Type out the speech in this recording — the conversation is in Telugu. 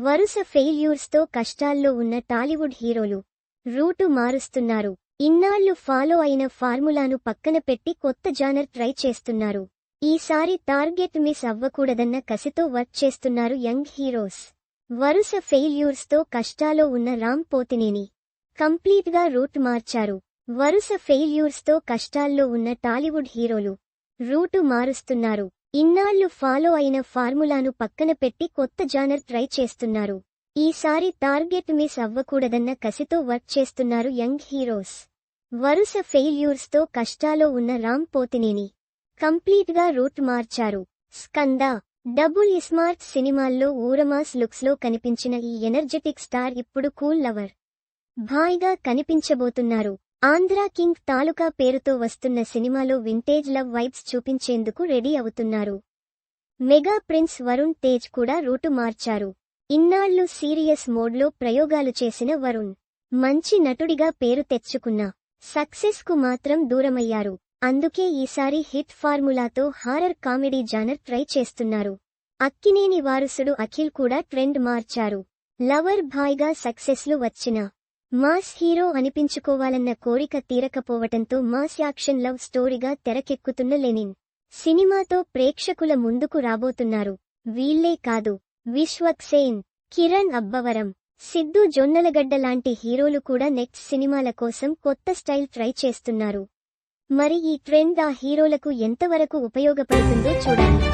వరుస ఫెయిల్యూర్స్తో కష్టాల్లో ఉన్న టాలీవుడ్ హీరోలు రూటు మారుస్తున్నారు. ఇన్నాళ్ళు ఫాలో అయిన ఫార్ములాను పక్కన పెట్టి కొత్త జానర్ ట్రై చేస్తున్నారు. ఈసారి టార్గెట్ మిస్ అవ్వకూడదన్న కసితో వర్క్ చేస్తున్నారు యంగ్ హీరోస్. వరుస ఫెయిల్యూర్స్తో కష్టాలో ఉన్న రామ్ పోతినేని కంప్లీట్గా రూట్ మార్చారు. వరుస ఫెయిల్యూర్స్తో కష్టాల్లో ఉన్న టాలీవుడ్ హీరోలు రూటు మారుస్తున్నారు. ఇన్నాళ్ళు ఫాలో అయిన ఫార్ములాను పక్కన పెట్టి కొత్త జానర్ ట్రై చేస్తున్నారు. ఈసారి టార్గెట్ మిస్ అవ్వకూడదన్న కసితో వర్క్ చేస్తున్నారు యంగ్ హీరోస్. వరుస ఫెయిల్యూర్స్తో కష్టాలో ఉన్న రామ్ పోతినేని. కంప్లీట్గా రూట్ మార్చారు. స్కంద. డబుల్ ఇస్మార్ట్ సినిమాల్లో ఊరమాస్ లుక్స్లో కనిపించిన ఈ ఎనర్జెటిక్ స్టార్ ఇప్పుడు కూల్ లవర్. భాయ్గా కనిపించబోతున్నారు. ఆంధ్రా కింగ్ తాలూకా పేరుతో వస్తున్న సినిమాలో వింటేజ్ లవ్ వైబ్స్ చూపించేందుకు రెడీ అవుతున్నారు. మెగా ప్రిన్స్ వరుణ్ తేజ్ కూడా రూటు మార్చారు. ఇన్నాళ్ళు సీరియస్ మోడ్లో ప్రయోగాలు చేసిన వరుణ్. మంచి నటుడిగా పేరు తెచ్చుకున్న సక్సెస్కు మాత్రం దూరమయ్యారు. అందుకే ఈసారి హిట్ ఫార్ములాతో హారర్ కామెడీ జానర్ ట్రై చేస్తున్నారు. అక్కినేని వారసుడు అఖిల్ కూడా ట్రెండ్ మార్చారు. లవర్ భాయ్గా సక్సెస్లు వచ్చిన మాస్ హీరో అనిపించుకోవాలన్న కోరిక తీరకపోవటంతో మాస్ యాక్షన్ లవ్ స్టోరీగా తెరకెక్కుతున్న లెనిన్. సినిమాతో ప్రేక్షకుల ముందుకు రాబోతున్నారు. వీళ్ళే కాదు విశ్వక్ సేన్ కిరణ్ అబ్బవరం సిద్ధు జొన్నలగడ్డ లాంటి హీరోలు కూడా నెక్స్ట్ సినిమాల కోసం కొత్త స్టైల్ ట్రై చేస్తున్నారు. మరి ఈ ట్రెండ్ ఆ హీరోలకు ఎంతవరకు ఉపయోగపడుతుందో చూడాలి.